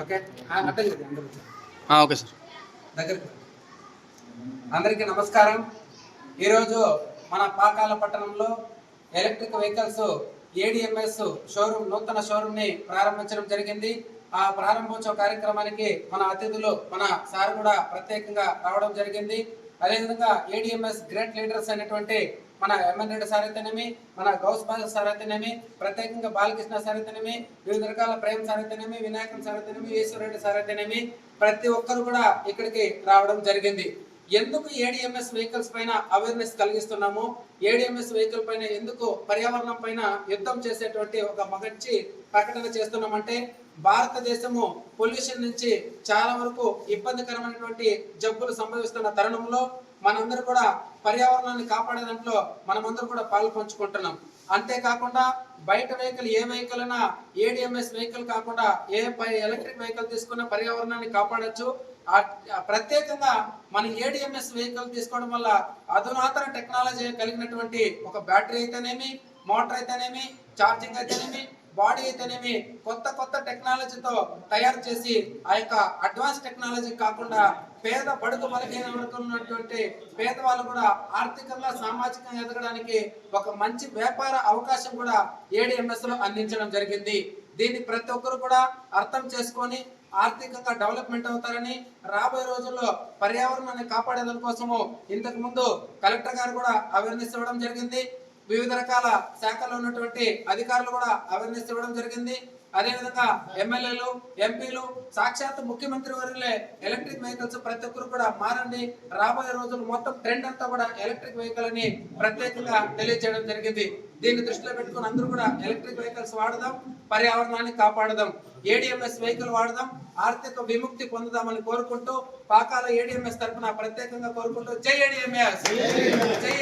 Okay? Sir. దగ్గరికి. అందరికీ నమస్కారం. ఈరోజు మన పాకాల పట్టణంలో ఎలక్ట్రిక్ వెహికల్స్ ఏడిఎంఎస్ షోరూమ్ నూతన షోరూమ్ని ప్రారంభించడం జరిగింది. ఆ ప్రారంభోత్సవ కార్యక్రమానికి మన అతిథులు మన సార్ కూడా ప్రత్యేకంగా రావడం జరిగింది. అదేవిధంగా ఏడిఎంఎస్ గ్రేట్ లీడర్స్ అయినటువంటి మన ఎంఎన్ రెడ్డి సార్ అయితేనేమి మన గౌస్ బాల సార్ అయితేనేమి ప్రత్యేకంగా బాలకృష్ణ సార్ అయితేనేమి వివిధ రకాల ప్రేమ్ సార్ అయితేనేమి వినాయకం సార్ అయితేనేమి ఈశ్వరరెడ్డి సార్ అయితేనేమి ప్రతి ఒక్కరు కూడా ఇక్కడికి రావడం జరిగింది. ఎందుకు ఏడిఎంఎస్ వెహికల్స్ పైన అవేర్నెస్ కలిగిస్తున్నాము ఏడిఎంఎస్ వెహికల్ పైన ఎందుకు పర్యావరణం పైన యుద్ధం చేసేటువంటి ఒక మంచి ప్రకటన చేస్తున్నామంటే భారతదేశము పొల్యూషన్ నుంచి చాలా వరకు ఇబ్బందికరమైనటువంటి జబ్బులు సంభవిస్తున్న తరుణంలో మనందరూ కూడా పర్యావరణాన్ని కాపాడే దాంట్లో మనమందరూ కూడా పాలు పంచుకుంటున్నాం. అంతేకాకుండా బయట వెహికల్ ఏ వెహికల్ అయినా ఏడిఎంఎస్ వెహికల్ కాకుండా ఏ ఎలక్ట్రిక్ వెహికల్ తీసుకున్న పర్యావరణాన్ని కాపాడొచ్చు. ప్రత్యేకంగా మన ఏడిఎంఎస్ వెహికల్ తీసుకోవడం వల్ల అధునాతన టెక్నాలజీ కలిగినటువంటి ఒక బ్యాటరీ అయితేనేమి మోటార్ అయితేనేమి ఛార్జింగ్ అయితేనేమి బాడీ అయితేనేమి కొత్త కొత్త టెక్నాలజీతో తయారు చేసి ఆ యొక్క అడ్వాన్స్ టెక్నాలజీ కాకుండా పేద బడుగు బలహీన వర్గం ఉన్నటువంటి పేదవాళ్ళు కూడా ఆర్థికంగా సామాజికంగా ఎదగడానికి ఒక మంచి వ్యాపార అవకాశం కూడా ఏడిఎంఎస్లో అందించడం జరిగింది. దీన్ని ప్రతి ఒక్కరు కూడా అర్థం చేసుకొని ఆర్థికంగా డెవలప్మెంట్ అవుతారని రాబోయే రోజుల్లో పర్యావరణాన్ని కాపాడేదాని కోసము ఇంతకు ముందు కలెక్టర్ గారు కూడా అవేర్నెస్ ఇవ్వడం జరిగింది. వివిధ రకాల శాఖల్లో ఉన్నటువంటి అధికారులు కూడా అవేర్నెస్ ఇవ్వడం జరిగింది. అదేవిధంగా ఎమ్మెల్యేలు ఎంపీలు సాక్షాత్ ముఖ్యమంత్రి వర్యులే ఎలక్ట్రిక్ వెహికల్స్ ప్రతి ఒక్కరు కూడా మారండి. రాబోయే రోజులు మొత్తం ట్రెండ్ అంతా కూడా ఎలక్ట్రిక్ వెహికల్ అని ప్రత్యేకంగా తెలియజేయడం జరిగింది. దీన్ని దృష్టిలో పెట్టుకుని అందరూ కూడా ఎలక్ట్రిక్ వెహికల్స్ వాడదాం పర్యావరణాన్ని కాపాడదాం ఏడిఎంఎస్ వెహికల్ వాడదాం ఆర్థిక విముక్తి పొందుదామని కోరుకుంటూ పాకాల ఏడిఎంఎస్ తరఫున ప్రత్యేకంగా కోరుకుంటూ జై ఏడిఎంఎస్ జై